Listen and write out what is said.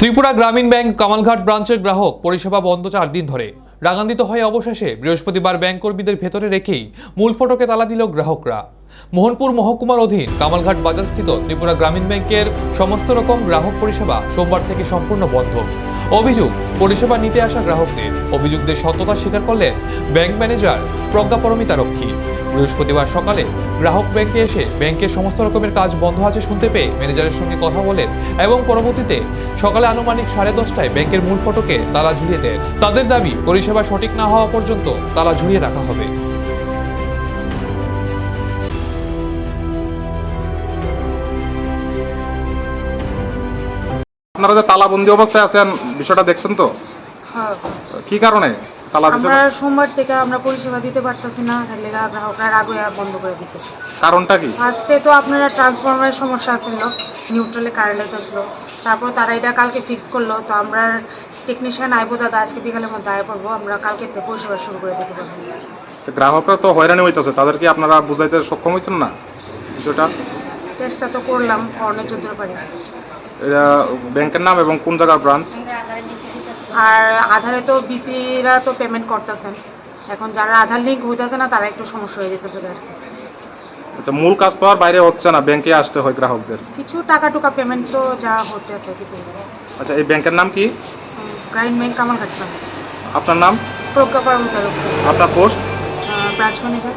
ত্রিপুরা গ্রামীণ ব্যাংক কামালঘাট ব্রাঞ্চের গ্রাহক পরিষেবা বন্ধ চার দিন ধরে। রাগান্বিত হয়ে অবশেষে বৃহস্পতিবার ব্যাংক কর্মীদের ভেতরে রেখেই মূল ফটকে তালা দিল গ্রাহকরা। মোহনপুর মহকুমার অধীন কামালঘাট বাজারস্থিত ত্রিপুরা গ্রামীণ ব্যাংকের সমস্ত রকম গ্রাহক পরিষেবা সোমবার থেকে সম্পূর্ণ বন্ধ। অভিযোগ, পরিষেবা নিতে আসা গ্রাহকদের। অভিযোগদের সত্যতা স্বীকার করলেন ব্যাংক ম্যানেজার প্রজ্ঞা পরমিতা রক্ষী। বৃহস্পতিবার সকালে গ্রাহক ব্যাংকে এসে ব্যাংকের সমস্ত রকমের কাজ বন্ধ আছে শুনতে পেয়ে ম্যানেজারের সঙ্গে কথা বলেন এবং পরবর্তীতে সকালে আনুমানিক সাড়ে দশটায় ব্যাংকের মূল ফটকে তালা ঝুলিয়ে দেন। তাদের দাবি, পরিষেবা সঠিক না হওয়া পর্যন্ত তালা ঝুলিয়ে রাখা হবে। আপনারা যে তালাবন্দি অবস্থায় আছেন বিষয়টা দেখছেন তো? হ্যাঁ। কি কারণে তালা দিছে আমরা সোমবার থেকে আমরা পরিষেবা দিতে পারতেছি না লেগে গ্রাহকরা বন্ধ করে কারণটা কি? ফার্স্টে তো আপনারা ট্রান্সফরমারের সমস্যা ছিল নিউট্রালে কারেন্ট আসলো তারপর তারা এটা কালকে ফিক্স করল তো আমরা টেকনিশিয়ান আইবো দাদা আজকে বিকালের মধ্যে আয় পড়ব আমরা কালকে থেকে পরিষেবা শুরু করে দিতে পারব। গ্রাহকরা তো হয়রানি হইতেছে তাদেরকে আপনারা বুঝাইতে সক্ষম হয়েছেন না বিষয়টা? চেষ্টা তো করলাম অনেক যত পারি এটা ব্যাংকের নাম এবং কোন জায়গার ব্রাঞ্চ আর আধারে তো বিসিরা তো পেমেন্ট করতেছেন। এখন যারা আধার লিঙ্ক হইতেছে না তারা একটু সমস্যা হয়ে যেতেছে আর। আচ্ছা মূল কাজ তো আর বাইরে হচ্ছে না ব্যাংকে আসতে হয় গ্রাহকদের। কিছু টাকা টুকা পেমেন্ট তো যা হতেছে কিছু কিছু। আচ্ছা এই ব্যাংকের নাম কি? গ্রাইন ব্যাংক আমার কাছে আপনার নাম? প্রজ্ঞা পারমিতা আপনার পোস্ট? Branch manager